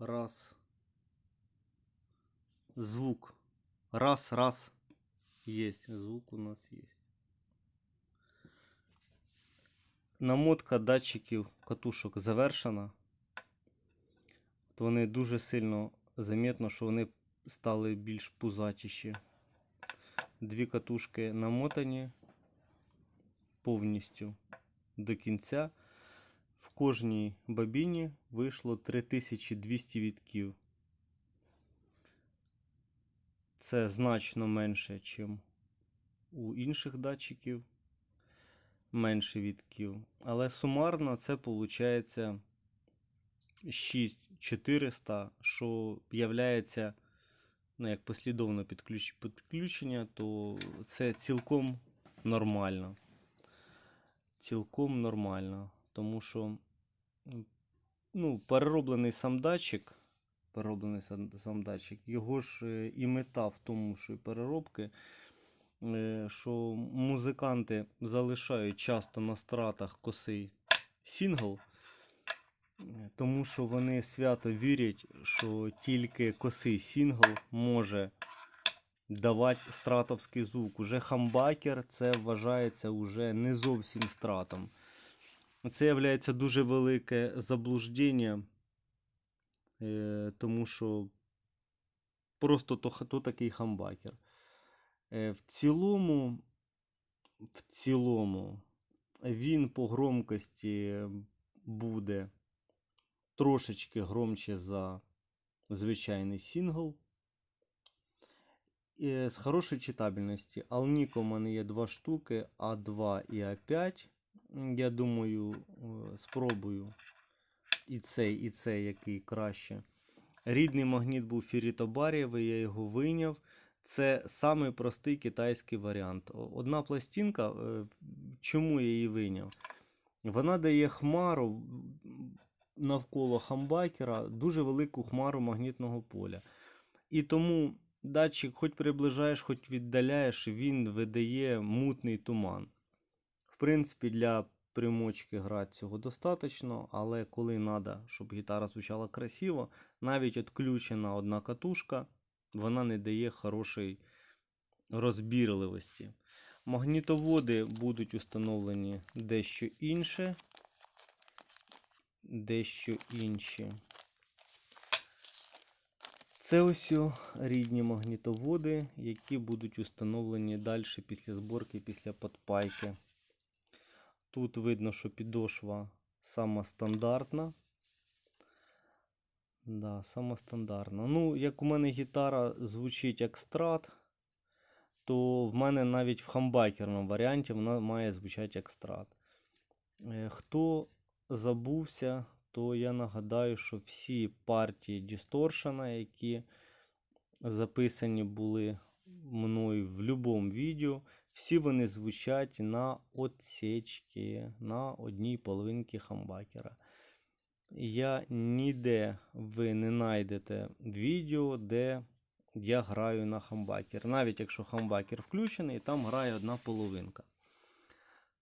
Раз. Звук. Раз, раз. Есть. Звук у нас есть. Намотка датчиків катушок завершена. От вони дуже сильно замітно, що вони стали більш пузатіші. Дві катушки намотані повністю до кінця. В кожній бабіні вийшло 3200 вітків. Це значно менше, ніж у інших датчиків. Менше вітків. Але сумарно це виходить 6400, що являється, ну, як послідовне підключ- підключення, то це цілком нормально. Цілком нормально. Тому що ну, перероблений сам датчик, перероблений сам, датчик, його ж е, і мета в тому, що і переробки, е, що музиканти залишають часто на стратах косий сингл, е, тому що вони свято вірять, що тільки косий сингл може давати стратовський звук. Уже хамбакер це вважається уже не зовсім стратом. Це є дуже велике заблуждення, е, тому що просто то, то такий хамбакер. Е, в цілому, в цілому, він по громкості буде трошечки громче за звичайний сингл. Е, З хорошої читабельності. Алніко у мене є два штуки, А2 і А5. Я думаю, е, спробую і цей, і цей, який краще. Рідний магніт був ферітобарієвий, я його вийняв. Це самий простий китайський варіант. Одна пластинка, е, чому я її вийняв? Вона дає хмару навколо хамбакера, дуже велику хмару магнітного поля. І тому датчик, хоч приближаєш, хоч віддаляєш, він видає мутний туман. Принципі, для примочки грати цього достатньо, але коли треба, щоб гітара звучала красиво, навіть відключена одна катушка, вона не дає хорошої розбірливості. Магнітоводи будуть установлені дещо інше. Дещо інші. Це ось рідні магнітоводи, які будуть установлені далі після зборки, після подпайки. Тут видно, що підошва сама стандартна. Да, сама стандартна. Ну, як у мене гітара звучить як страт, то в мене навіть в хамбакерному варіанті вона має звучати як страт. Е, Хто забувся, то я нагадаю, що всі партії дісторшена, які записані були мною в будь-якому відео, всі вони звучать на отсечки, на одній половинці хамбакера. Я ніде ви не знайдете відео, де я граю на хамбакер. Навіть якщо хамбакер включений, там грає одна половинка.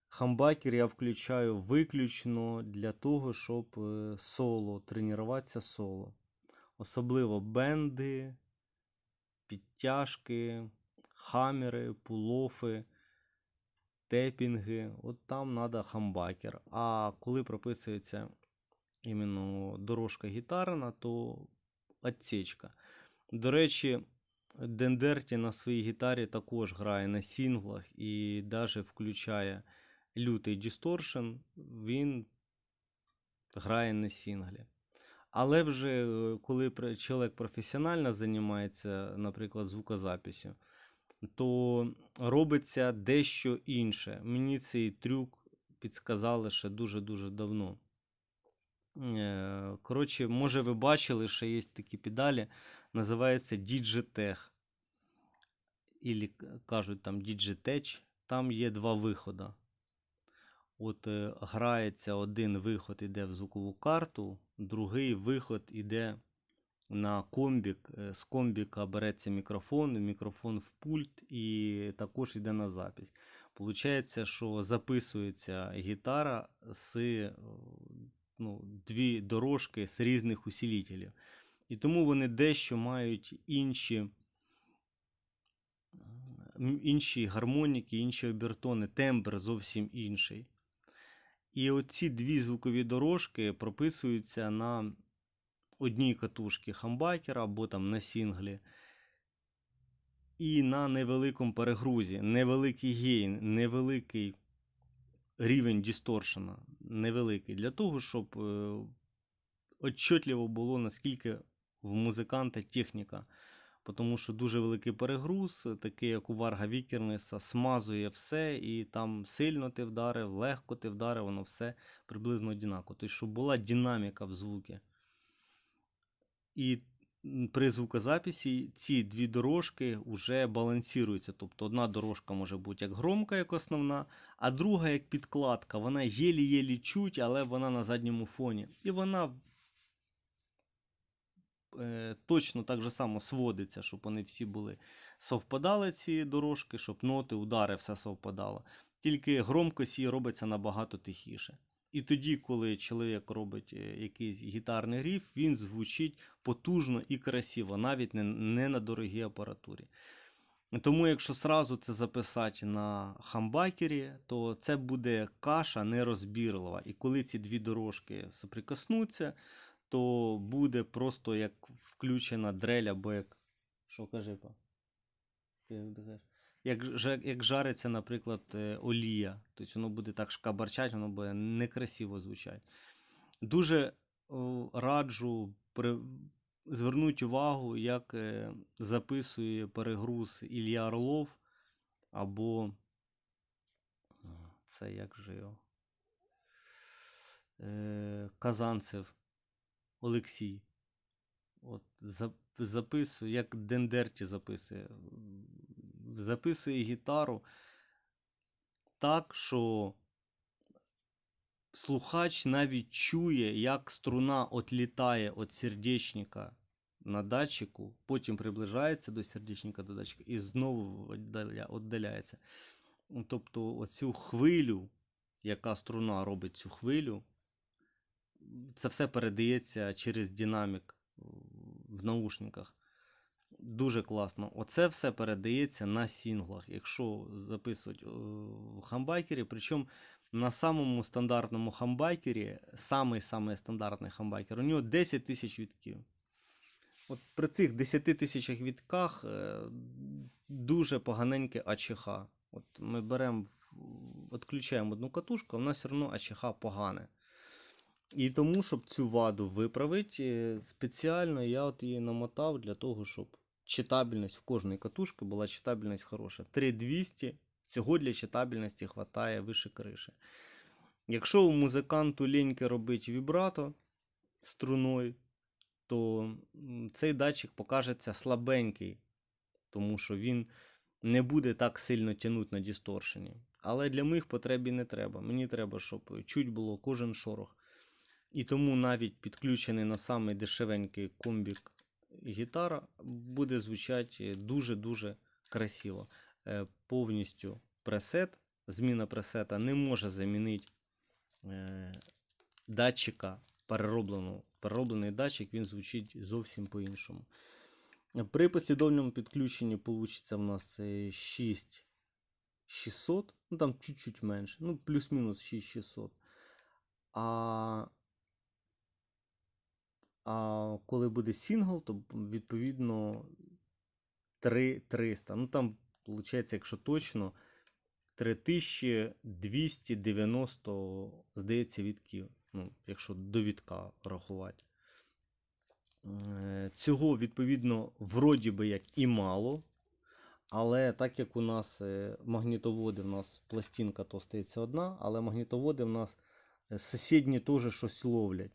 Хамбакер я включаю виключно для того, щоб е, соло, тренуватися соло. Особливо бенди, підтяжки, хаммери, пулофи, тепінги. От там треба хамбакер. А коли прописується іменно дорожка гітарна, то отсечка. До речі, Дендерті на своїй гітарі також грає на сінглах і навіть включає лютий дісторшн, він грає на сінглі. Але вже е, коли чоловік професіонально займається, наприклад, звукозаписю, то робиться дещо інше. Мені цей трюк підсказали ще дуже-дуже давно. Е, Коротше, може, ви бачили, що є такі педалі, називаються Digitech. Ілі кажуть там Digitech. Там є два виходи. От е, грається один виход іде в звукову карту, другий виход іде на комбік. Е, З комбіка береться мікрофон, мікрофон в пульт і також йде на запись. Получається, що записується гітара з е, ну, дві дорожки з різних усилителів. І тому вони дещо мають інші, інші гармоніки, інші обертони, тембр зовсім інший. І оці дві звукові дорожки прописуються на одній катушці хамбакера або там на сінглі. І на невеликому перегрузі, невеликий гейн, невеликий рівень дісторшена, невеликий, для того, щоб е, отчетливо було, наскільки в музиканта техніка. Тому що дуже великий перегруз, такий як у Варга Вікернеса, смазує все, і там сильно ти вдарив, легко ти вдарив, воно все приблизно однаково. Тобто, щоб була динаміка в звукі. І при звукозаписі ці дві дорожки вже балансуються. Тобто одна дорожка може бути як громка, як основна, а друга як підкладка. Вона єлі-єлі чуть, але вона на задньому фоні. І вона е, точно так же само сводиться, щоб вони всі були совпадали ці дорожки, щоб ноти, удари, все совпадало. Тільки громкость її робиться набагато тихіше. І тоді, коли чоловік робить е, якийсь гітарний ріф, він звучить потужно і красиво, навіть не, не на дорогій апаратурі. Тому, якщо сразу це записати на хамбакері, то це буде каша нерозбірлива. І коли ці дві дорожки соприкоснуться, то буде просто як включена дрель, або як. Що каже па? Ти кажеш? Як, як жариться, наприклад, е, олія. Тобто воно буде так шкабарчать, воно буде некрасиво звучати. Дуже раджу при... звернути увагу, як е, записує перегруз Ілля Орлов або це як же його? Е, Казанцев Олексій. От за- записує, як Дендерті записує. Записує гітару так, що слухач навіть чує, як струна отлітає від сердечника на датчику, потім приближається до сердечника до датчика і знову віддаляється. Тобто, оцю хвилю, яка струна робить цю хвилю, це все передається через динамік в наушниках. Дуже класно. Оце все передається на сінглах, якщо записувати е, в хамбайкері. Причому на самому стандартному хамбайкері, самий самий стандартний хамбайкер, у нього 10 тисяч вітків. От при цих 10 тисячах вітках е, дуже поганеньке АЧХ. От ми беремо, відключаємо одну катушку, а в нас все одно АЧХ погане. І тому, щоб цю ваду виправити, е, спеціально я от її намотав для того, щоб читабельність в кожної катушки була читабельність хороша. 3200 цього для читабельності хватає вище криші. Якщо у музиканту ліньки робить вібрато струною, то цей датчик покажеться слабенький, тому що він не буде так сильно тягнути на дісторшені. Але для моїх потреб і не треба. Мені треба, щоб чуть було кожен шорох. І тому навіть підключений на самий дешевенький комбік гітара буде звучати дуже-дуже красиво. Е, Повністю пресет, зміна пресета не може замінити е, датчика переробленого. Перероблений датчик він звучить зовсім по-іншому. При послідовному підключенні вийде в нас 6600, ну там чуть-чуть менше, ну плюс-мінус 6600. А, а коли буде сингл, то відповідно 3300. Ну там виходить, якщо точно, 3290, здається, відків. Ну, якщо до відка рахувати. Е, Цього, відповідно, вроді би як і мало. Але так як у нас е, магнітоводи, в нас пластинка то стається одна, але магнітоводи в нас е, сусідні теж щось ловлять.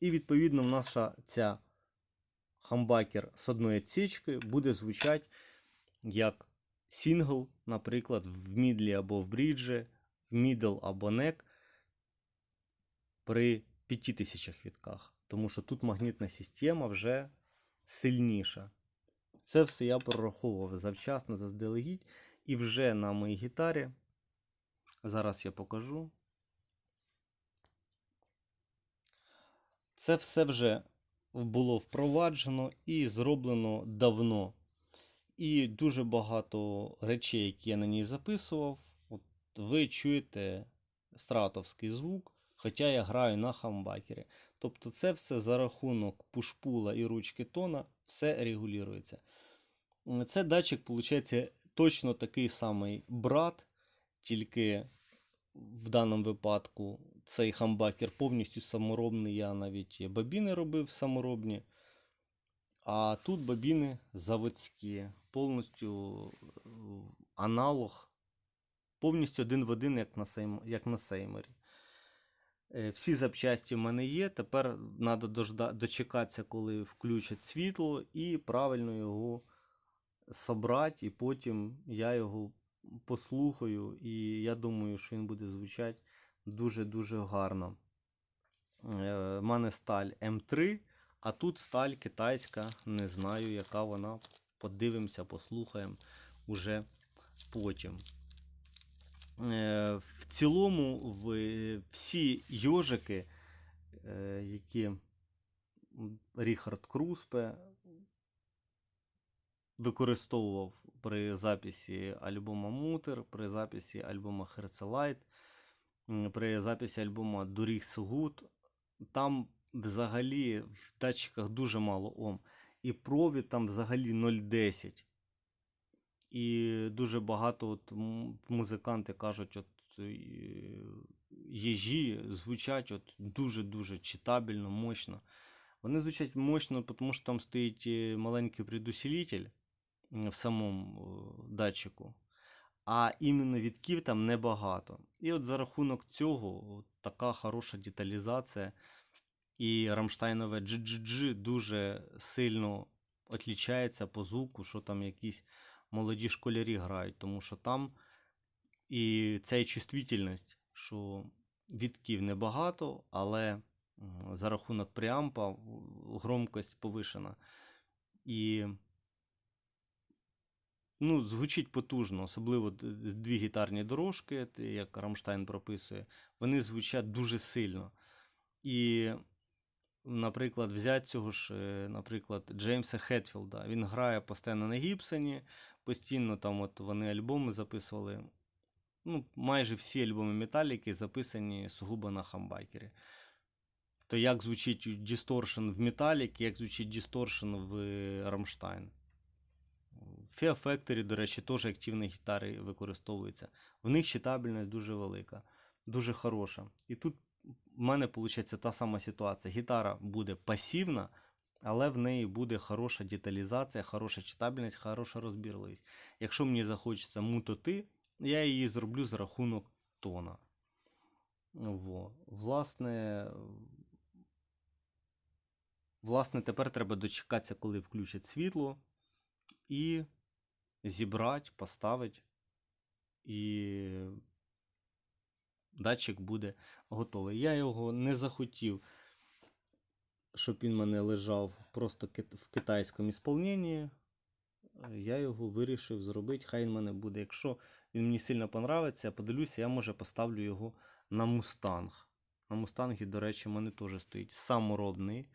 І відповідно наша ця хамбакер з одної відсічки буде звучати як сингл, наприклад, в мідлі або в бріджі, в мідл або нек при 5000 вітках. Тому що тут магнітна система вже сильніша. Це все я прораховував завчасно, заздалегідь. І вже на моїй гітарі. Зараз я покажу. Це все вже було впроваджено і зроблено давно. І дуже багато речей, які я на ній записував, от ви чуєте стратовський звук, хоча я граю на хамбакері. Тобто це все за рахунок пушпула і ручки тона, все регулюється. Це датчик, виходить, точно такий самий брат, тільки в даному випадку цей хамбакер повністю саморобний. Я навіть бобіни робив саморобні. А тут бобіни заводські, повністю е, аналог, повністю один в один, як на, сейм, як на сеймері. Е, Всі запчасті в мене є. Тепер треба дочекатися, коли включать світло, і правильно його собрати, і потім я його послухаю, і я думаю, що він буде звучати дуже-дуже гарно. Е, в мене сталь М3, а тут сталь китайська, не знаю, яка вона. Подивимося, послухаємо уже потім. Е, В цілому, всі йожики, е, які Ріхард Круспе використовував при записі альбома Мутер, при записі альбома Херцелайт, при записі альбома Доріг Сугут. Там взагалі в датчиках дуже мало Ом. І провід там взагалі 0,10. І дуже багато от музиканти кажуть, от е, єжі звучать от дуже-дуже читабельно, мощно. Вони звучать мощно, тому що там стоїть е, маленький предусилитель в самому е, датчику, а іменно відків там небагато. І от за рахунок цього от така хороша деталізація. І Рамштайнове GGG дуже сильно відрізняється по звуку, що там якісь молоді школярі грають, тому що там і ця чувствительність, що відків небагато, але за рахунок преампа громкость повишена. І ну, звучить потужно, особливо дві гітарні дорожки, як Рамштайн прописує, вони звучать дуже сильно. І, наприклад, взяти цього ж, е, наприклад, Джеймса Хетфілда. Він грає постійно на Гібсоні, постійно там от вони альбоми записували. Ну, майже всі альбоми Металіки записані сугубо на хамбайкері. То як звучить Distortion в Metallic, як звучить Distortion в Рамштайн. Fear Factory, до речі, теж активні гітари використовуються. В них читабельність дуже велика, дуже хороша. І тут в мене виходить та сама ситуація. Гітара буде пасивна, але в неї буде хороша деталізація, хороша читабельність, хороша розбірливість. Якщо мені захочеться мутоти, я її зроблю за рахунок тона. Во. Власне, власне, тепер треба дочекатися, коли включать світло, і зібрати, поставити, і датчик буде готовий. Я його не захотів, щоб він мене лежав просто в китайському ісполненні. Я його вирішив зробити. Хай він мене буде. Якщо він мені сильно понравиться, я подивлюся, я може поставлю його на мустанг. На мустангі, до речі, в мене теж стоїть саморобний.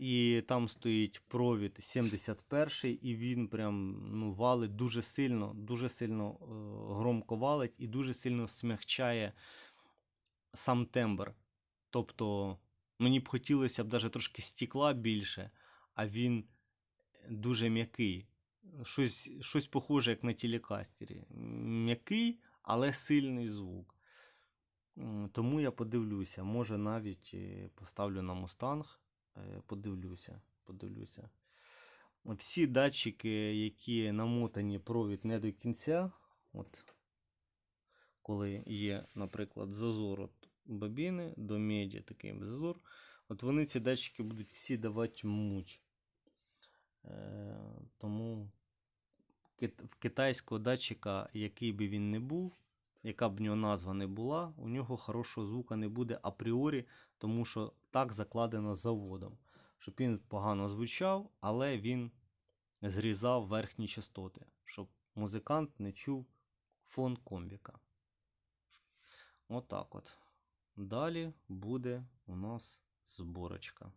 І там стоїть провід 71 і він прям ну, валить дуже сильно, дуже сильно е, громко валить і дуже сильно смягчає сам тембр. Тобто мені б хотілося б навіть трошки стекла більше, а він дуже м'який. Щось, щось похоже, як на телекастері. М'який, але сильний звук. Тому я подивлюся. Може навіть е, поставлю на мустанг. Е, Подивлюся. подивлюся. Всі датчики, які намотані провід не до кінця, от коли є, наприклад, зазор от бобіни до меді, такий зазор, от вони ці датчики будуть всі давати муть. Е, тому в китайського датчика, який би він не був, яка б в нього назва не була, у нього хорошого звука не буде апріорі, тому що так закладено заводом. Щоб він погано звучав, але він зрізав верхні частоти, щоб музикант не чув фон комбіка. Отак от. Далі буде у нас зборочка.